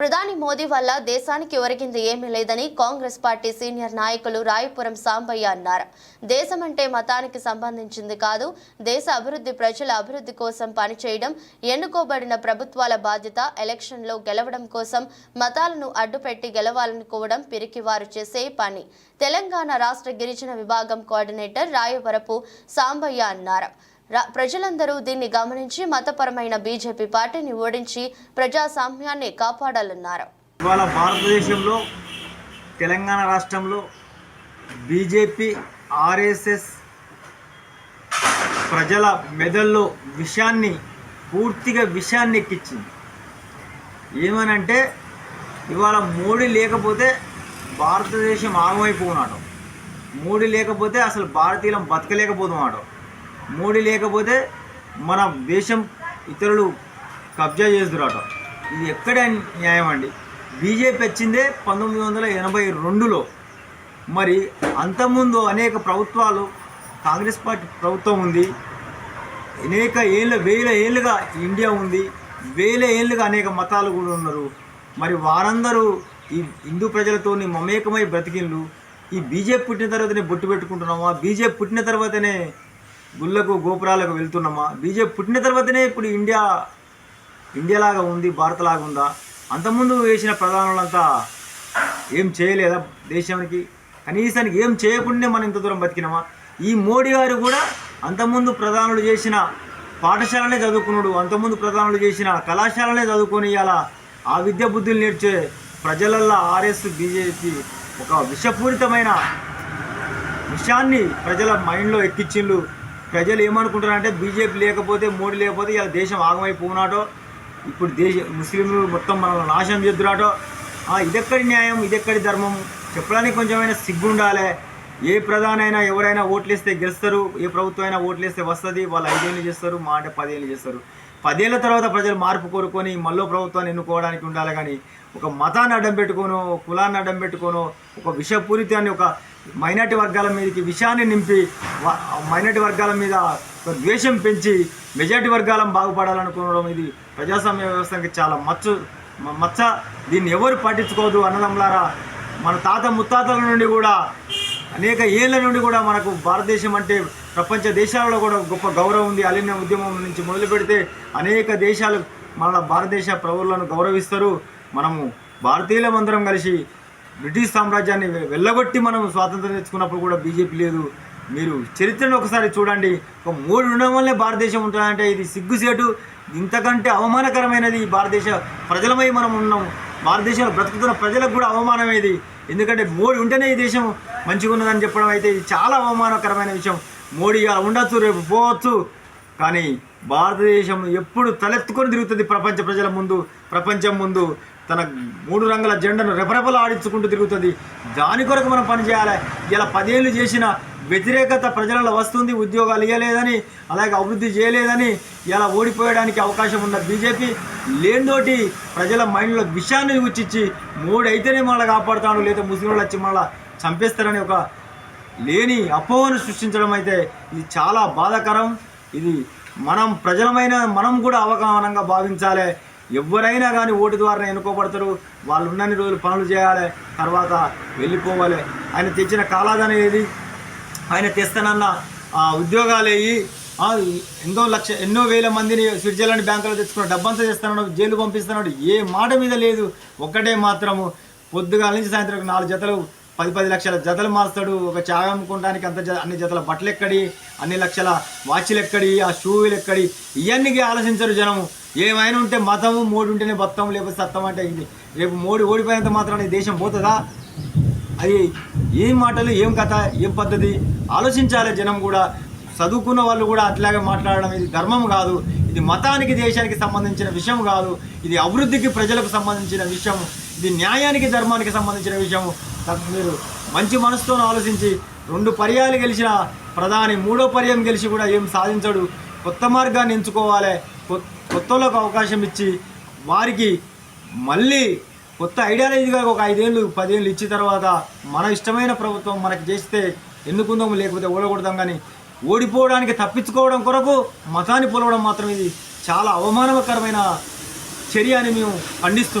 ప్రధాని మోదీ వల్ల దేశానికి ఒరిగింది ఏమీ లేదని కాంగ్రెస్ పార్టీ సీనియర్ నాయకులు రాయపురం సాంబయ్య అన్నారు. దేశం అంటే మతానికి సంబంధించింది కాదు దేశ అభివృద్ధి ప్రజల అభివృద్ధి కోసం పనిచేయడం ఎన్నుకోబడిన ప్రభుత్వాల బాధ్యత ఎలక్షన్లో గెలవడం కోసం మతాలను అడ్డుపెట్టి గెలవాలనుకోవడం పిరికివారు చేసే పని. తెలంగాణ రాష్ట్ర గిరిజన విభాగం కోఆర్డినేటర్ రాయవరపు సాంబయ్య అన్నారు. ప్రజలందరూ దీన్ని గమనించి మతపరమైన బీజేపీ పార్టీని ఓడించి ప్రజాస్వామ్యాన్ని కాపాడాలన్నారు. ఇవాళ భారతదేశంలో తెలంగాణ రాష్ట్రంలో బీజేపీ ఆర్ఎస్ఎస్ ప్రజల మెదల్లో విషయాన్ని పూర్తిగా విషయాన్ని ఎక్కించింది. ఏమనంటే ఇవాళ మోడీ లేకపోతే భారతదేశం ఆగమైపోనాడు. మోడీ లేకపోతే అసలు భారతీయులం బతకలేకపోతున్నాడు. మోడీ లేకపోతే మన దేశం ఇతరులు కబ్జా చేస్తురాట. ఇది ఎక్కడ న్యాయం అండి. బీజేపీ వచ్చిందే పంతొమ్మిది వందల ఎనభై రెండులో. మరి అంతకుముందు అనేక ప్రభుత్వాలు కాంగ్రెస్ పార్టీ ప్రభుత్వం ఉంది. అనేక ఏళ్ళ వేల ఏళ్ళుగా ఇండియా ఉంది. వేల ఏళ్ళుగా అనేక మతాలు కూడా ఉన్నారు. మరి వారందరూ ఈ హిందూ ప్రజలతోని మమేకమై బ్రతికిళ్ళు ఈ బీజేపీ పుట్టిన తర్వాతనే బొట్టు పెట్టుకుంటున్నామా? బీజేపీ పుట్టిన తర్వాతనే గుళ్ళకు గోపురాలకు వెళ్తున్నామా? బీజేపీ పుట్టిన తర్వాతనే ఇప్పుడు ఇండియా ఇండియాలాగా ఉంది భారత్లాగా ఉందా? అంతకుముందు వేసిన ప్రధానులంతా ఏం చేయలేదా దేశానికి? కనీసానికి ఏం చేయకుండానే మనం ఇంత దూరం బతికినామా? ఈ మోడీ గారు కూడా అంతకుముందు ప్రధానులు చేసిన పాఠశాలనే చదువుకున్నాడు. అంతకుముందు ప్రధానులు చేసిన కళాశాలనే చదువుకొని ఇలా ఆ విద్య బుద్ధులు నేర్చే ప్రజలల్లో ఆర్ఎస్ బీజేపీ ఒక విషపూరితమైన విషయాన్ని ప్రజల మైండ్లో ఎక్కించిండ్రు. ప్రజలు ఏమనుకుంటారంటే బీజేపీ లేకపోతే మోడీ లేకపోతే ఇలా దేశం ఆగమైపోనాటో ఇప్పుడు దేశ ముస్లింలు మొత్తం మనల్ని నాశనం చేద్దురాటో ఆ, ఇదెక్కడి న్యాయం ఇదెక్కడి ధర్మం? చెప్పడానికి కొంచెమైనా సిగ్గుండాలి. ఏ ప్రధానైనా ఎవరైనా ఓట్లేస్తే గెలుస్తారు ఏ ప్రభుత్వం అయినా ఓట్లేస్తే వస్తుంది వాళ్ళు ఐదేళ్ళు చేస్తారు మా అంటే పదేళ్ళు చేస్తారు. పదేళ్ళ తర్వాత ప్రజలు మార్పు కోరుకొని మళ్ళీ ప్రభుత్వాన్ని ఎన్నుకోవడానికి ఉండాలి కానీ ఒక మతాన్ని అడ్డం పెట్టుకోను కులాన్ని అడ్డం పెట్టుకోను ఒక విషపూరితాన్ని ఒక మైనార్టీ వర్గాల మీదకి విషయాన్ని నింపి మైనార్టీ వర్గాల మీద ద్వేషం పెంచి మెజార్టీ వర్గాలను బాగుపడాలనుకోవడం ఇది ప్రజాస్వామ్య వ్యవస్థకి చాలా మచ్చు మచ్చ. దీన్ని ఎవరు పట్టించుకోదు అన్నదమ్లారా మన తాత ముత్తాతల నుండి కూడా అనేక ఏళ్ళ నుండి కూడా మనకు భారతదేశం అంటే ప్రపంచ దేశాలలో కూడా గొప్ప గౌరవం ఉంది అలిన ఉద్యమం నుంచి మొదలు పెడితే అనేక దేశాలు మన భారతదేశ ప్రజలను గౌరవిస్తారు. మనము భారతీయులం అందరం కలిసి బ్రిటిష్ సామ్రాజ్యాన్ని వెళ్ళగొట్టి మనం స్వాతంత్రం తెచ్చుకున్నప్పుడు కూడా బీజేపీ లేదు. మీరు చరిత్రను ఒకసారి చూడండి. ఒక మూడు ఉండడం వల్లే భారతదేశం ఉంటుందంటే ఇది సిగ్గుసేటు. ఇంతకంటే అవమానకరమైనది ఈ భారతదేశ ప్రజలమై మనం ఉన్నాం. భారతదేశంలో బ్రతుకుతున్న ప్రజలకు కూడా అవమానం ఇది. ఎందుకంటే మోడీ ఉంటేనే ఈ దేశం మంచిగా ఉన్నదని చెప్పడం అయితే ఇది చాలా అవమానకరమైన విషయం. మోడీ అలా ఉండొచ్చు రేపు పోవచ్చు. కానీ భారతదేశం ఎప్పుడు తలెత్తుకొని తిరుగుతుంది ప్రపంచ ప్రజల ముందు ప్రపంచం ముందు. తన మూడు రంగుల జెండాను రెపరెపలు ఆడించుకుంటూ తిరుగుతుంది. దాని కొరకు మనం పనిచేయాలి ఇలా పదేళ్ళు చేసిన వ్యతిరేకత ప్రజలలో వస్తుంది. ఉద్యోగాలు ఇవ్వలేదని అలాగే అభివృద్ధి చేయలేదని ఇలా ఓడిపోయడానికి అవకాశం ఉన్న బీజేపీ లేనితోటి ప్రజల మైండ్లో విషయాన్ని ఉచ్చిచ్చి మూడు అయితేనే మళ్ళీ కాపాడుతాడు లేదా ముస్లింలు వచ్చి మళ్ళీ చంపేస్తారని ఒక లేని అపోహను సృష్టించడం అయితే ఇది చాలా బాధాకరం. ఇది మనం ప్రజలమైన మనం కూడా అవగాహనంగా భావించాలి. ఎవరైనా కానీ ఓటు ద్వారా ఎన్నుకోబడతారు. వాళ్ళు ఉన్నన్ని రోజులు పనులు చేయాలి తర్వాత వెళ్ళిపోవాలి. ఆయన తెచ్చిన కాలాదని ఏది? ఆయన తెస్తానన్న ఆ, ఉద్యోగాలు వేయి ఎంతో ఎన్నో లక్ష ఎన్నో వేల మందిని స్విట్జర్లాండ్ బ్యాంకులో తెచ్చుకున్న డబ్బంతా చేస్తున్నాడు జైలు పంపిస్తున్నాడు ఏ మాట మీద లేదు. ఒక్కటే మాత్రము. పొద్దుగాల నుంచి సాయంత్రం నాలుగు జతలు పది పది లక్షల జతలు మారుస్తాడు ఒక చాగ అమ్ముకోవడానికి అంత జ- అన్ని జతల బట్టలు ఎక్కడి అన్ని లక్షల వాచ్లు ఎక్కడి ఆ షూలు ఎక్కడి ఇవన్నీ ఆలోచించరు జనము. ఏమైనా ఉంటే మతము మోడీ ఉంటేనే బతాం లేకపోతే సత్తం అంటే ఇది రేపు మోడీ ఓడిపోయినంత మాత్రాన ఈ దేశం పోతుందా? అది ఏం మాటలు ఏం కథ ఏం పద్ధతి? ఆలోచించాలి జనం కూడా. చదువుకున్న వాళ్ళు కూడా అట్లాగే మాట్లాడడం ఇది ధర్మం కాదు. ఇది మతానికి దేశానికి సంబంధించిన విషయం కాదు. ఇది అభివృద్ధికి ప్రజలకు సంబంధించిన విషయం ఇది న్యాయానికి ధర్మానికి సంబంధించిన విషయం మీరు మంచి మనసుతో ఆలోచించి రెండు పర్యాలు గెలిచిన ప్రధాని మూడో పర్యం గెలిచి కూడా ఏం సాధించడు. కొత్త మార్గాన్ని ఎంచుకోవాలి. కొత్తలకు అవకాశం ఇచ్చి వారికి మళ్ళీ కొత్త ఐడియాలజీగా ఒక ఐదేళ్ళు పదేళ్ళు ఇచ్చిన తర్వాత మన ఇష్టమైన ప్రభుత్వం మనకి చేస్తే ఎన్నుకుందాము లేకపోతే ఓడకూడదాం కానీ ఓడిపోవడానికి తప్పించుకోవడం కొరకు మతాన్ని పొలవడం మాత్రం ఇది చాలా అవమానకరమైన చర్య అని మేము ఖండిస్తున్నాం.